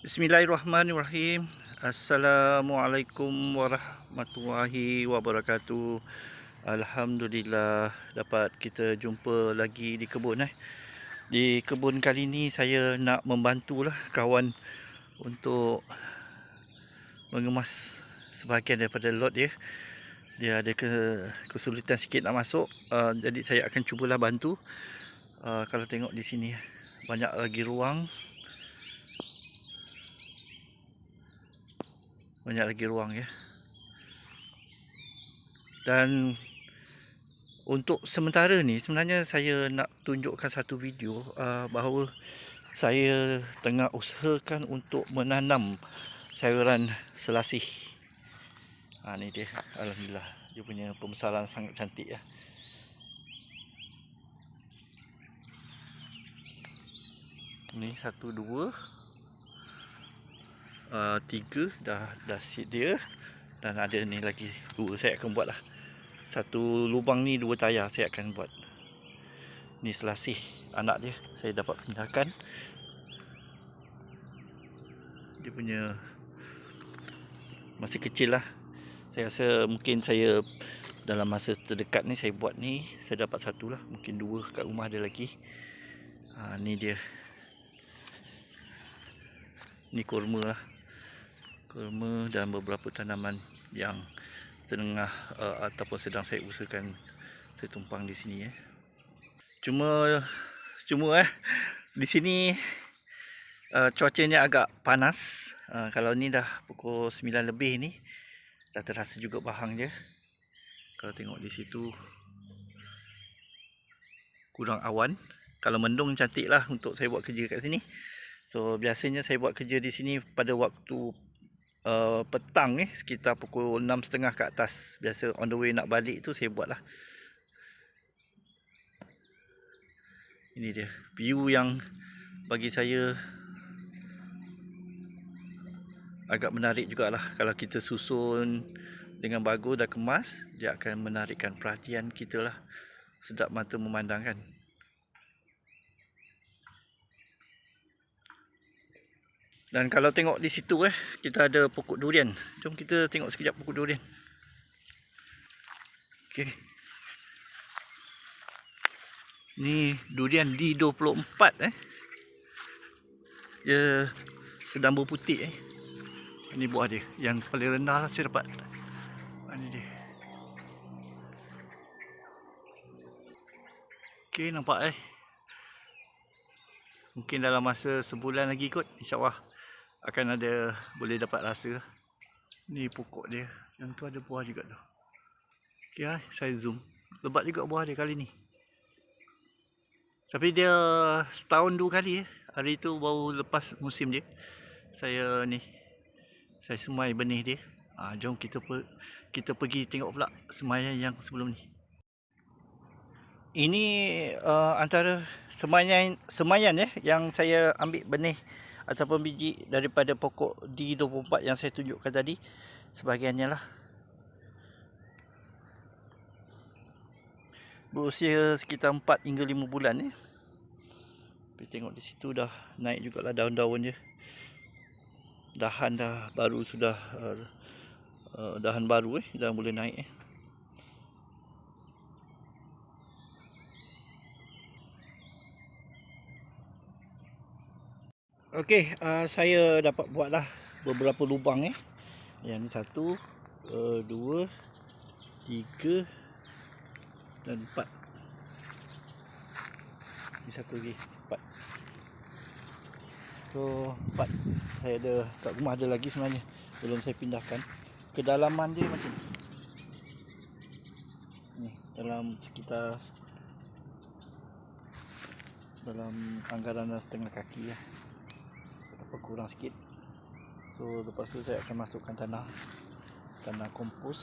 Bismillahirrahmanirrahim. Assalamualaikum warahmatullahi wabarakatuh. Alhamdulillah dapat kita jumpa lagi di kebun eh. Di kebun kali ni saya nak membantulah kawan untuk mengemas sebahagian daripada lot dia. Dia ada ke kesulitan sikit nak masuk. Uh, jadi saya akan cubalah bantu. Uh, kalau tengok di sini banyak lagi ruang banyak lagi ruang ya. Dan untuk sementara ni sebenarnya saya nak tunjukkan satu video uh, bahawa saya tengah usahakan untuk menanam sayuran selasih. Ha, ni dia. Alhamdulillah dia punya pembesaran sangat cantik ya. Ni satu dua uh, tiga dah dah sit dia. Dan ada ni lagi dua saya akan buat lah. Satu lubang ni dua tayar saya akan buat. Ni selasih anak dia saya dapat pindahkan. Dia punya masih kecil lah. Saya rasa mungkin saya dalam masa terdekat ni saya buat ni saya dapat satu lah. Mungkin dua kat rumah ada lagi. Ha, ni dia. Ni kurma lah kurma dan beberapa tanaman yang tengah uh, ataupun sedang saya usahakan saya tumpang di sini eh. Cuma cuma eh di sini uh, cuacanya agak panas. Uh, kalau ni dah pukul 9 lebih ni dah terasa juga bahang dia. Kalau tengok di situ kurang awan. Kalau mendung cantik lah untuk saya buat kerja kat sini. So biasanya saya buat kerja di sini pada waktu uh, petang ni sekitar pukul 6.30 ke atas. Biasa on the way nak balik tu saya buat lah ini dia view yang bagi saya agak menarik jugalah. Kalau kita susun dengan bagus dan kemas dia akan menarikkan perhatian kita lah. Sedap mata memandangkan Dan kalau tengok di situ eh, kita ada pokok durian. Jom kita tengok sekejap pokok durian. Okey. Ni durian D24 eh. Dia sedang berputik eh. Ini buah dia yang paling rendah lah saya dapat. Ini dia. Okey nampak eh. Mungkin dalam masa sebulan lagi kot insya-Allah akan ada boleh dapat rasa. Ni pokok dia. Yang tu ada buah juga tu. Okey ah saya zoom. Lebat juga buah dia kali ni. Tapi dia setahun dua kali eh. Hari tu baru lepas musim dia. Saya ni saya semai benih dia. Ha, jom kita per, kita pergi tengok pula semaian yang sebelum ni. Ini uh, antara semaian semaian ya yang saya ambil benih ataupun biji daripada pokok D24 yang saya tunjukkan tadi sebahagiannya lah. Berusia sekitar 4 hingga 5 bulan ni. Tapi tengok di situ dah naik jugalah daun-daun dia dahan dah baru sudah uh, uh, dahan baru eh dah boleh naik eh Okey, uh, saya dapat buatlah beberapa lubang eh. Yang ni satu, uh, dua, tiga dan empat. Ini satu lagi, empat. So, empat. Saya ada kat rumah ada lagi sebenarnya. Belum saya pindahkan. Kedalaman dia macam ni. Ni, dalam sekitar dalam anggaran setengah kaki ya ataupun kurang sikit. So lepas tu saya akan masukkan tanah. Tanah kompos.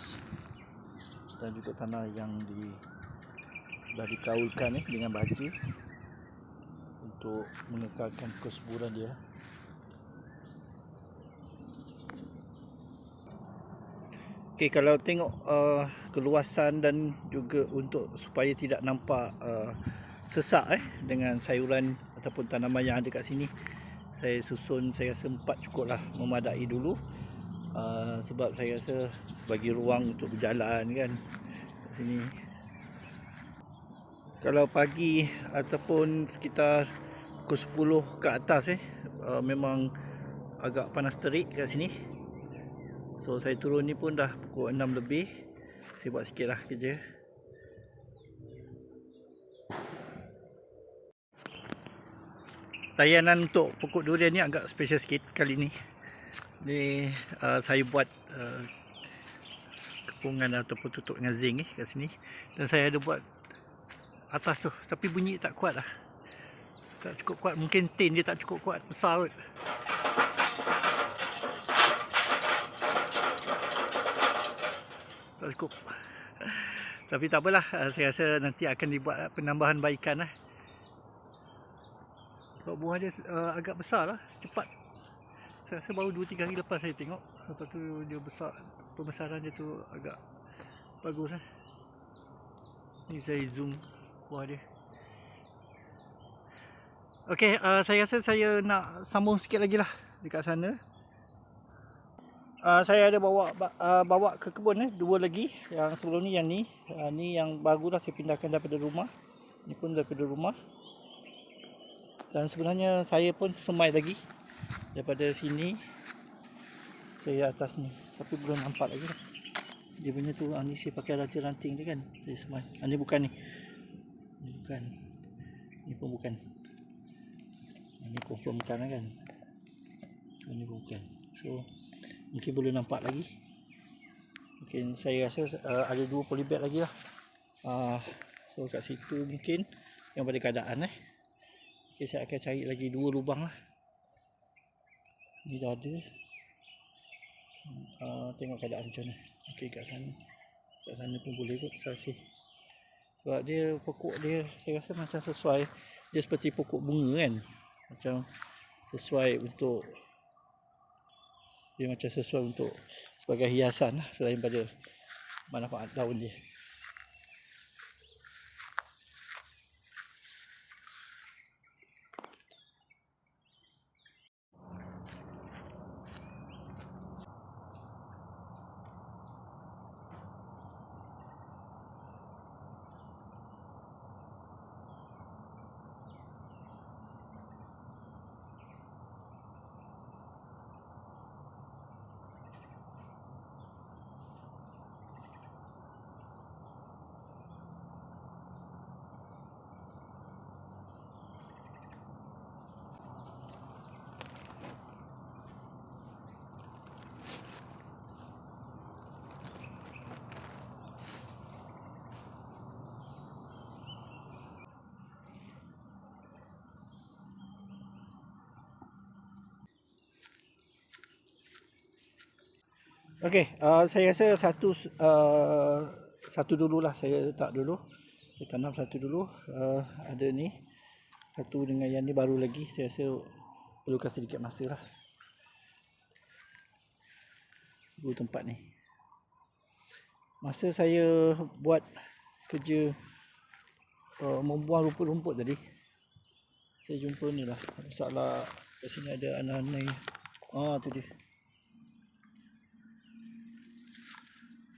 Dan juga tanah yang di dah dikaulkan ni dengan baja untuk mengekalkan kesuburan dia. Okay, kalau tengok uh, keluasan dan juga untuk supaya tidak nampak uh, sesak eh dengan sayuran ataupun tanaman yang ada kat sini saya susun saya rasa empat cukup lah memadai dulu. Uh, sebab saya rasa bagi ruang untuk berjalan kan kat sini. Kalau pagi ataupun sekitar pukul 10 ke atas eh uh, memang agak panas terik kat sini. So saya turun ni pun dah pukul 6 lebih. Saya buat sikit lah kerja layanan untuk pokok durian ni agak special sikit kali ni. Ni uh, saya buat uh, kepungan ataupun tutup dengan zinc eh, kat sini. Dan saya ada buat atas tu tapi bunyi tak kuat lah. Tak cukup kuat. Mungkin tin dia tak cukup kuat. Besar kot. Tak cukup. Tapi tak apalah. Uh, saya rasa nanti akan dibuat penambahan baikan lah buah dia uh, agak besar lah cepat. Saya rasa baru 2-3 hari lepas saya tengok. Lepas tu dia besar pembesaran dia tu agak bagus lah ni saya zoom buah dia. Ok uh, saya rasa saya nak sambung sikit lagi lah dekat sana. Uh, saya ada bawa uh, bawa ke kebun eh dua lagi. Yang sebelum ni yang ni. Uh, ni yang baru lah saya pindahkan daripada rumah. Ni pun daripada rumah dan sebenarnya saya pun semai lagi daripada sini saya atas ni. Tapi belum nampak lagi. Dia punya tu ah, ni saya pakai ranting-ranting dia kan. Saya semai. Ah, ni bukan ni. Ni bukan. Ni pun bukan. Ah, ni confirm lah kan. So ni bukan. So mungkin boleh nampak lagi. Mungkin saya rasa uh, ada dua polybag lagi lah. Uh, so kat situ mungkin yang pada keadaan eh Okay, saya akan cari lagi dua lubang lah. Ni dah ada. Uh, tengok keadaan macam mana. Okey, kat sana. Kat sana pun boleh kot sasih. Sebab dia pokok dia saya rasa macam sesuai. Dia seperti pokok bunga kan. Macam sesuai untuk dia macam sesuai untuk sebagai hiasan lah selain pada manfaat daun dia. Okey, uh, saya rasa satu uh, satu dululah saya letak dulu. Saya tanam satu dulu. Uh, ada ni. Satu dengan yang ni baru lagi. Saya rasa perlukan sedikit masa lah. Dua tempat ni. Masa saya buat kerja uh, membuang rumput-rumput tadi. Saya jumpa ni lah. Masalah kat sini ada anak-anak. Ah tu dia.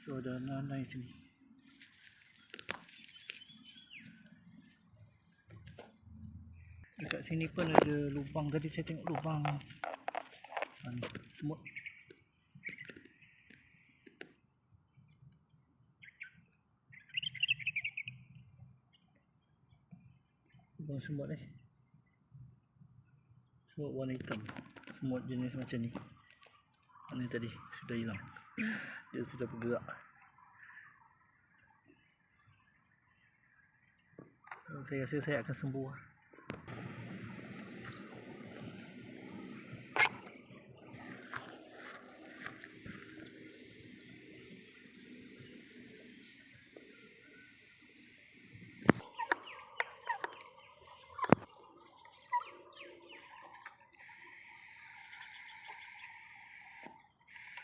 So ada nanai sini. Dekat sini pun ada lubang tadi saya tengok lubang. Semut. Lubang semut ni. Semut warna hitam. Semut jenis macam ni. Mana tadi sudah hilang dia sudah bergerak. Saya rasa saya akan sembuh.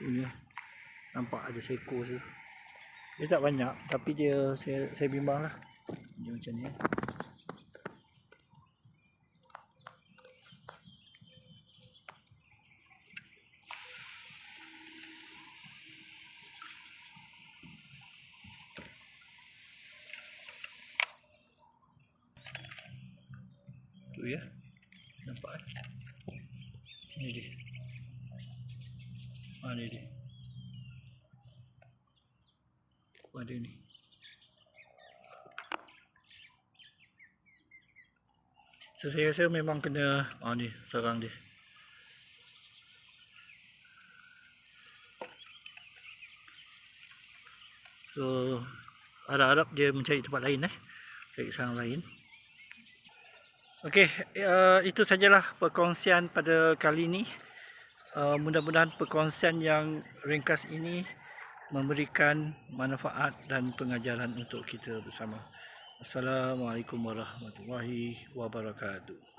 Yeah nampak ada seko tu dia tak banyak tapi dia saya, saya bimbang lah. Dia macam ni. Tu ya. Nampak? Ni dia. Ah, ni dia. Oh, ada ni. So saya rasa memang kena ah ni sarang dia. So harap-harap dia mencari tempat lain eh. Cari sarang lain. Okey, uh, itu sajalah perkongsian pada kali ini. Uh, mudah-mudahan perkongsian yang ringkas ini memberikan manfaat dan pengajaran untuk kita bersama. Assalamualaikum warahmatullahi wabarakatuh.